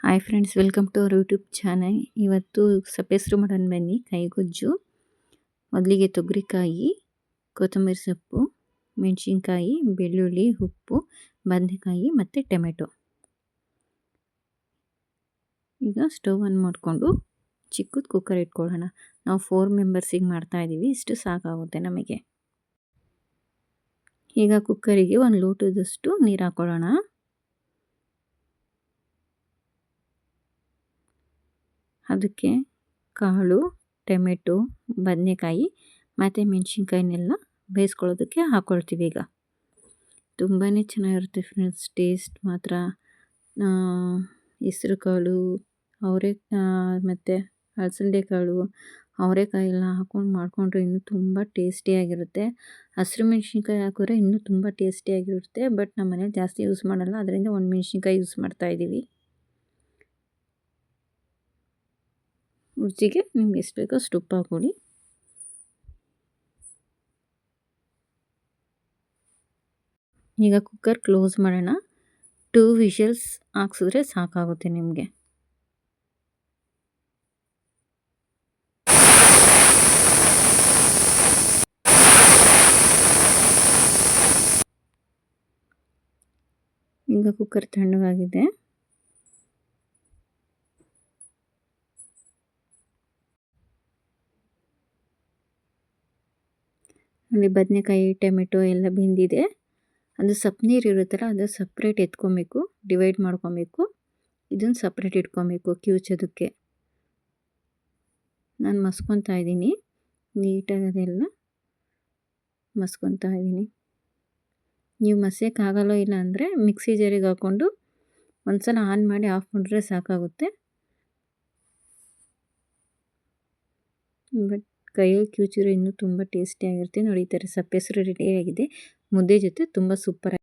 Hi friends welcome to our YouTube channel ಇವತ್ತು ಸಪ್ಪೆಸರು ಮಾಡೋಣ ಬನ್ನಿ. ಕೈಗೊಜ್ಜು ಮೊದಲಿಗೆ ತೊಗರಿಕಾಯಿ, ಕೊತ್ತಂಬರಿ ಸೊಪ್ಪು, ಮೆಣಸಿನ್ಕಾಯಿ, ಬೆಳ್ಳುಳ್ಳಿ, ಉಪ್ಪು ಬದನೆಕಾಯಿ ಮತ್ತು ಟೊಮೆಟೊ. ಈಗ ಸ್ಟವ್ ಆನ್ ಮಾಡಿಕೊಂಡು ಚಿಕ್ಕದು ಕುಕ್ಕರ್ ಇಟ್ಕೊಳ್ಳೋಣ. ನಾವು ಫೋರ್ ಮೆಂಬರ್ಸಿಗೆ ಮಾಡ್ತಾಯಿದ್ದೀವಿ ಇಷ್ಟು ಸಾಕಾಗುತ್ತೆ ನಮಗೆ. ಈಗ ಕುಕ್ಕರಿಗೆ ಒಂದು ಲೋಟದಷ್ಟು ನೀರು ಹಾಕ್ಕೊಳ್ಳೋಣ ಅದಕ್ಕೆ ಕಾಳು, ಟೊಮೆಟೊ, ಬದನೆಕಾಯಿ ಮತ್ತು ಮೆಣಸಿನ್ಕಾಯಿನೆಲ್ಲ ಬೇಯಿಸ್ಕೊಳ್ಳೋದಕ್ಕೆ ಹಾಕ್ಕೊಳ್ತೀವಿ ಈಗ. ತುಂಬಾ ಚೆನ್ನಾಗಿರುತ್ತೆ ಫ್ರೆಂಡ್ಸ್ ಟೇಸ್ಟ್ ಮಾತ್ರ. ಹೆಸ್ರು ಕಾಳು, ಅವರೇ ಮತ್ತು ಅಲಸಂದೆ ಕಾಳು, ಅವರೆಕಾಯಿ ಎಲ್ಲ ಹಾಕ್ಕೊಂಡು ಮಾಡಿಕೊಂಡ್ರೆ ಇನ್ನೂ ತುಂಬ ಟೇಸ್ಟಿಯಾಗಿರುತ್ತೆ ಹಸಿರು ಮೆಣಸಿನ್ಕಾಯಿ ಹಾಕಿದ್ರೆ ಇನ್ನೂ ತುಂಬ ಟೇಸ್ಟಿಯಾಗಿರುತ್ತೆ ಬಟ್ ನಮ್ಮ ಮನೇಲಿ ಜಾಸ್ತಿ ಯೂಸ್ ಮಾಡಲ್ಲ, ಅದರಿಂದ ಒಂದು ಮೆಣಸಿನ್ಕಾಯಿ ಯೂಸ್ ಮಾಡ್ತಾಯಿದ್ದೀವಿ ರುಚಿಗೆ ನಿಮ್ಗೆ ಎಷ್ಟು ಬೇಕೋ ಅಷ್ಟು ಉಪ್ಪು ಹಾಕ್ಕೊಳ್ಳಿ ಈಗ ಕುಕ್ಕರ್ ಕ್ಲೋಸ್ ಮಾಡೋಣ. ಟೂ ವಿಷಲ್ಸ್ ಹಾಕ್ಸಿದ್ರೆ ಸಾಕಾಗುತ್ತೆ ನಿಮಗೆ. ಈಗ ಕುಕ್ಕರ್ ತಣ್ಣಗಾಗಿದೆ. ಅಲ್ಲಿ ಬದನೆಕಾಯಿ, ಟೊಮೆಟೊ ಎಲ್ಲ ಬೆಂದಿದೆ. ಅದು ಸಪ್ ನೀರು ಇರುತ್ತಲ್ಲ, ಅದು ಸಪ್ರೇಟ್ ಎತ್ಕೊಬೇಕು, ಡಿವೈಡ್ ಮಾಡ್ಕೊಬೇಕು. ಇದನ್ನು ಸಪ್ರೇಟ್ ಇಟ್ಕೊಬೇಕು ಕಿವುಚೋದಕ್ಕೆ ನಾನು ಮಸ್ಕೊತಾ ಇದ್ದೀನಿ, ನೀಟಾಗಿ ಅದೆಲ್ಲ ಮಸ್ಕೊತಾ ಇದ್ದೀನಿ. ನೀವು ಮಸಿಯೋಕ್ಕಾಗಲ್ಲೋ ಇಲ್ಲ ಅಂದರೆ ಮಿಕ್ಸಿ ಜಾರಿಗೆ ಹಾಕ್ಕೊಂಡು ಒಂದು ಸಲ ಆನ್ ಮಾಡಿ ಆಫ್ ಮಾಡಿದ್ರೆ ಸಾಕಾಗುತ್ತೆ. ಬಟ್ ಕೈಯಲ್ಲಿ ಕಿವುಚಿದ್ರೆ ಇನ್ನೂ ತುಂಬ ಟೇಸ್ಟಿಯಾಗಿರುತ್ತೆ ನೋಡಿ ಈ ಥರ ಸಪ್ಪೆಸರು ರೆಡಿಯಾಗಿದೆ ಮುದ್ದೆ ಜೊತೆ ತುಂಬ ಸೂಪರ್